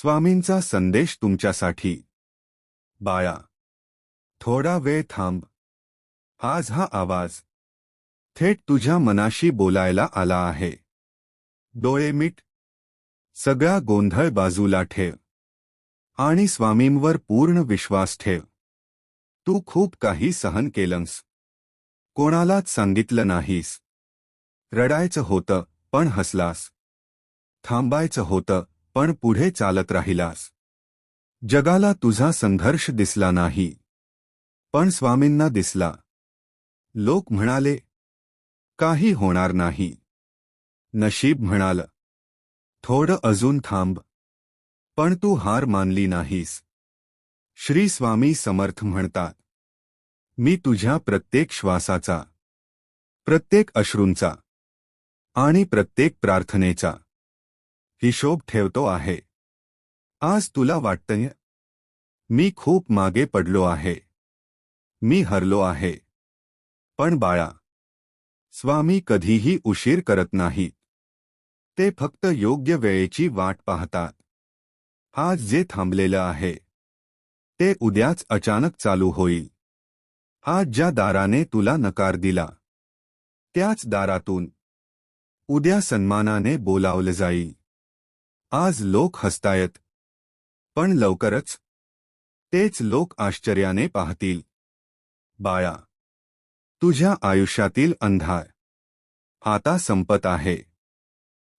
स्वामींचा संदेश तुमच्यासाठी. बाया थोडा वेळ थांब. आज हा आवाज थेट तुझ्या मनाशी बोलायला आला आहे. डोळे मीठ सगळा गोंधळ बाजूला ठेव. आणि स्वामींवर पूर्ण विश्वास ठेव. तू खूप काही सहन केलंस. कोणालाच सांगितलं नाहीस. रडायचं होतं पण हसलास. थांबायचं होतं पण पुढे चालत राहिलास. जगाला तुझा संघर्ष दिसला नाही. पण स्वामींना दिसला. लोक म्हणाले काही होणार नाही. नशीब म्हणालं थोडं अजून थांब. पण तू हार मानली नाहीस. श्री स्वामी समर्थ म्हणतात मी तुझ्या प्रत्येक श्वासाचा प्रत्येक अश्रूंचा आणि प्रत्येक प्रार्थनेचा हिशोब ठेवतो आहे. आज तुला वाटतंय? मी खूप मागे पडलो आहे. मी हरलो आहे. पण बाळा स्वामी कधीही उशीर करत नाहीत. ते फक्त योग्य वेळेची वाट पाहतात. आज जे थांबलेलं आहे ते उद्याच अचानक चालू होईल. आज ज्या दाराने तुला नकार दिला त्याच दारातून उद्या सन्मानाने बोलावलं जाईल. आज लोक हसतायत. पण लवकरच तेच लोक आश्चर्याने पाहतील. बाळा तुझ्या आयुष्यातील अंधार आता संपत आहे.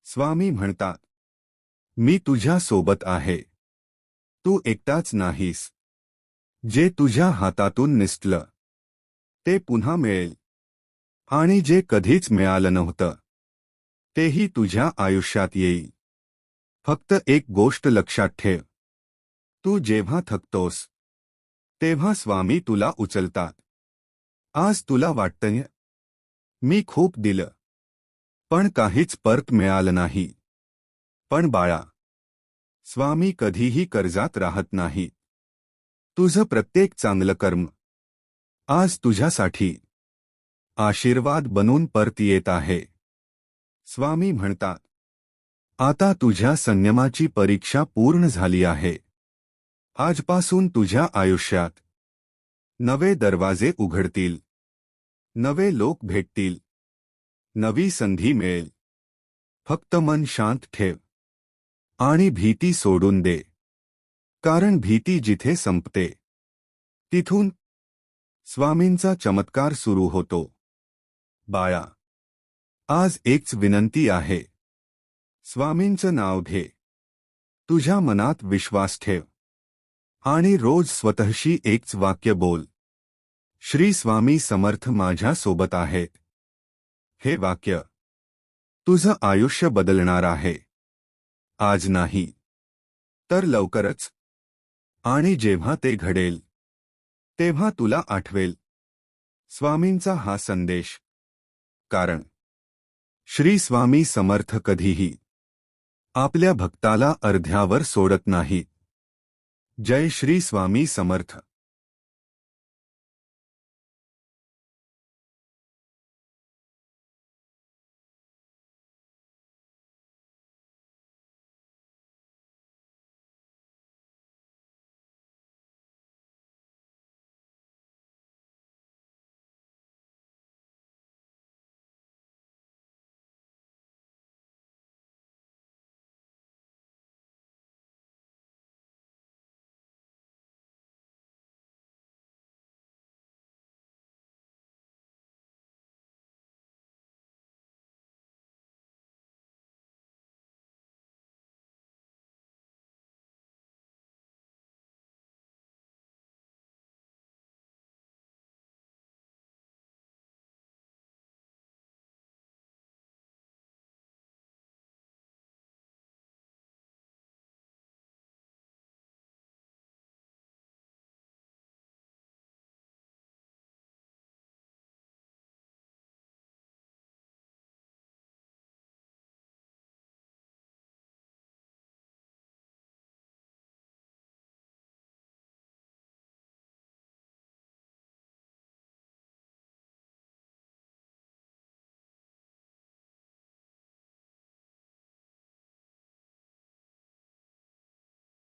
स्वामी म्हणतात मी तुझ्या सोबत आहे. तू एकटाच नाहीस. जे तुझ्या हातातून निसटलं ते पुन्हा मिळेल. आणि जे कधीच मिळालं नव्हतं तेही तुझ्या आयुष्यात येईल. फक्त एक गोष्ट लक्षात ठेव. तू जेव्हा थकतोस तेव्हा स्वामी तुला उचलतात. आज तुला वाटतंय मी खूप दिलं. पण काहीच परत मिळालं नाही. पण बाळा स्वामी कधीही कर्जात राहत नाही तुझं प्रत्येक चांगलं कर्म आज तुझ्यासाठी आशीर्वाद बनून परत येत आहे. स्वामी म्हणतात आता तुझ्या संयमाची परीक्षा पूर्ण झाली आहे. आजपासून तुझ्या आयुष्यात नवे दरवाजे उघडतील. नवे लोक भेटतील. नवी संधी मिळेल. फक्त मन शांत ठेव. आणि भीती सोडून दे. कारण भीती जिथे संपते तिथून स्वामींचा चमत्कार सुरू होतो. बाया आज एकच विनंती आहे. स्वामींचं नाव घे. तुझ्या मनात विश्वास ठेव. आणि रोज स्वतःशी एकच वाक्य बोल. श्री स्वामी समर्थ माझ्या सोबत आहेत हे वाक्य तुझं आयुष्य बदलणार आहे. आज नाही. तर लवकरच. आणि जेव्हा ते घडेल तेव्हा तुला आठवेल. स्वामींचा हा संदेश. कारण श्री स्वामी समर्थ कधीही आपल्या भक्ताला अर्ध्यावर सोडत नाहीत जय श्री स्वामी समर्थ.